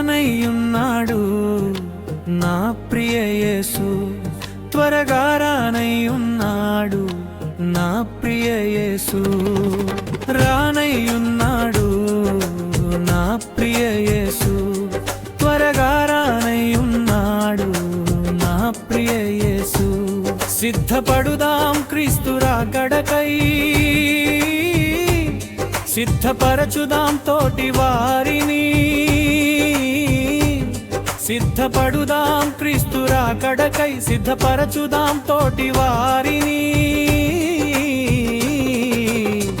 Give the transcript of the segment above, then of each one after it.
రానయ్యున్నాడు. నా ప్రియ యేసు త్వరగా రానయ్యున్నాడు. నా ప్రియ యేసు రానయ్యున్నాడు. నా ప్రియ యేసు త్వరగా రానయ్యున్నాడు. నా ప్రియ యేసు సిద్ధపడుదాం క్రీస్తురా గడకై. సిద్ధపరచుదాం తోటి వారిని. సిద్ధపడుదాం క్రీస్తురా కడకై సిద్ధపరచుదాం తోటి వారిని.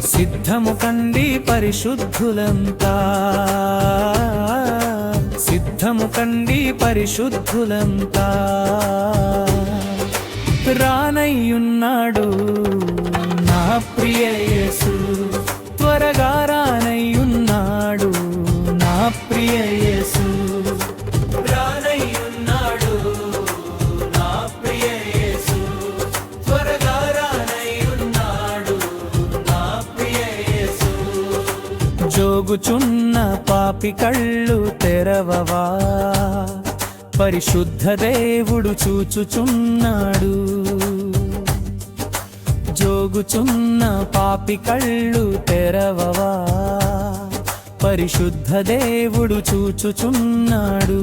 సిద్ధము కండి పరిశుద్ధులంతా. సిద్ధము కండి పరిశుద్ధులంతా. రానయ్యున్నాడు నా ప్రియ యేసు. త్వరగా జోగుచున్న పాపి కళ్ళు తెరవవా? పరిశుద్ధ దేవుడు చూచుచున్నాడు. జోగుచున్న పాపి కళ్ళు తెరవవా? పరిశుద్ధ దేవుడు చూచుచున్నాడు.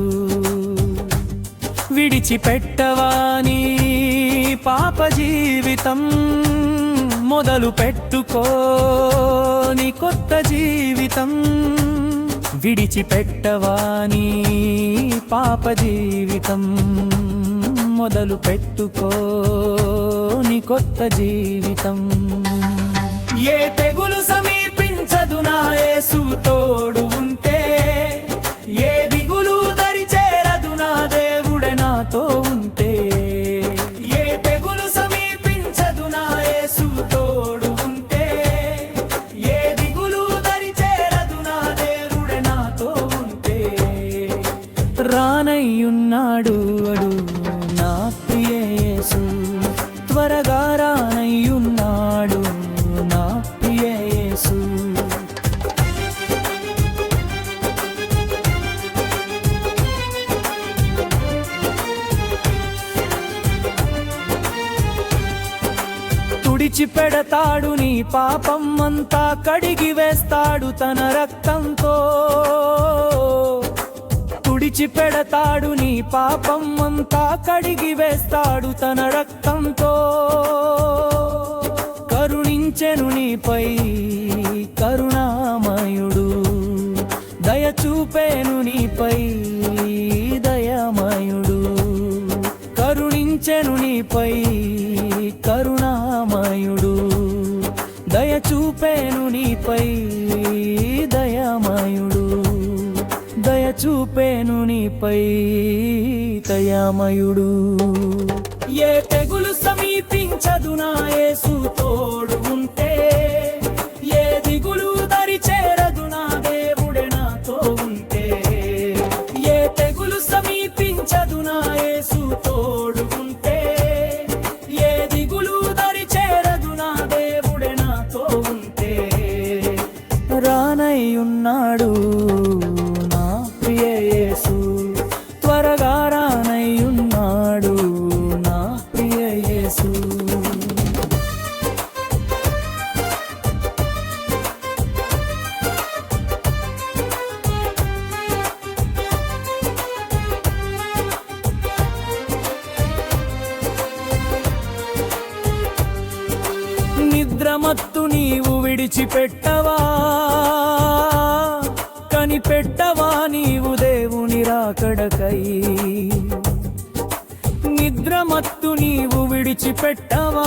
విడిచిపెట్టవాని పాప జీవితం? మొదలు పెట్టుకోని కొత్త జీవితం విడిచిపెట్టవాని పాప జీవితం? మొదలు పెట్టుకోని కొత్త జీవితం. ఏ తెగులు సమీపించదు నా యేసు తోడు ఉంటే రానయ్యున్నాడు అడు నా ప్రియేసు త్వరగా రానయ్యున్నాడు నా ప్రియేసు పెడతాడు నీ పాపం అంతా కడిగి వేస్తాడు తన రక్తంతో. విడిచిపెడతాడు నీ పాపం అంతా కడిగి వేస్తాడు తన రక్తంతో. కరుణించెను నీపై కరుణామయుడు. దయ చూపేను నీపై దయమయుడు. కరుణించెను నీపై కరుణామయుడు. దయ చూపేను నీపై దయమయుడు. దయ చూపేను నీపై దయామయుడు. ఏ తెగులు సమీ మత్తు నీవు విడిచిపెట్టవా? కనిపెట్టవా నీవు దేవుని రాకడకై? నిద్రమత్తు నీవు విడిచిపెట్టవా?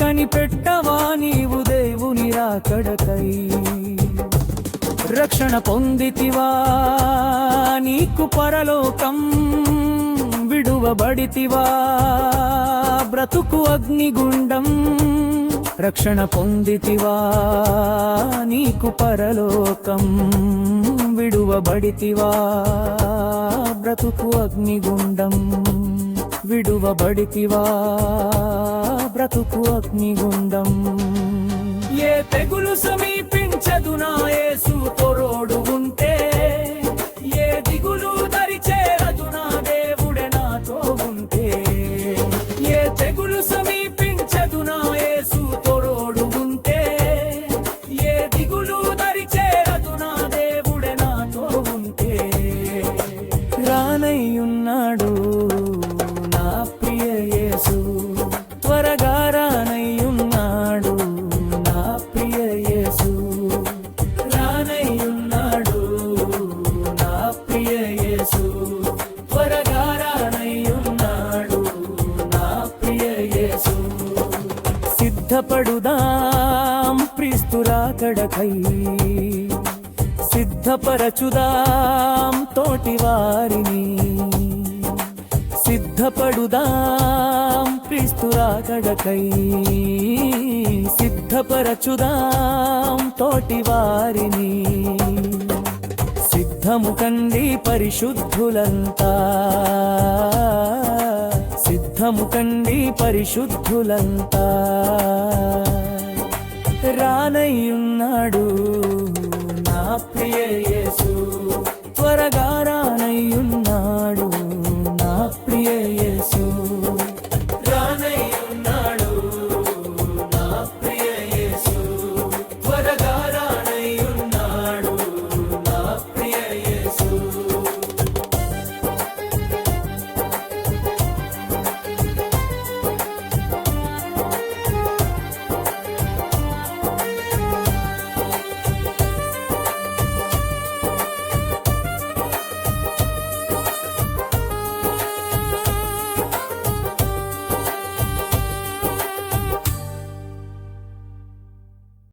కనిపెట్టవా నీవు దేవుని రాకడకై? రక్షణ పొందితివా నీకు పరలోకం? విడువబడితివా. బ్రతుకు అగ్నిగుండం రక్షణ పొందితివా. నీకు పరలోకం విడువబడితివా. బ్రతుకు అగ్నిగుండం విడువబడితివా. బ్రతుకు అగ్నిగుండం ఏ తెగులు సమీపించదు నా యేసు తోరోడు ఉంటే సిద్ధపడుదాం క్రీస్తురాకడకై సిద్ధపరచుదాం తోటి వారిని సిద్ధపడుదాం క్రీస్తురాకడకై సిద్ధపరచుదాం తోటి వారిని సిద్ధము కండి పరిశుద్ధులంతా. సిద్ధము కండి పరిశుద్ధులంతా. రానయ్యున్నాడు నా ప్రియ యేసు. త్వరగా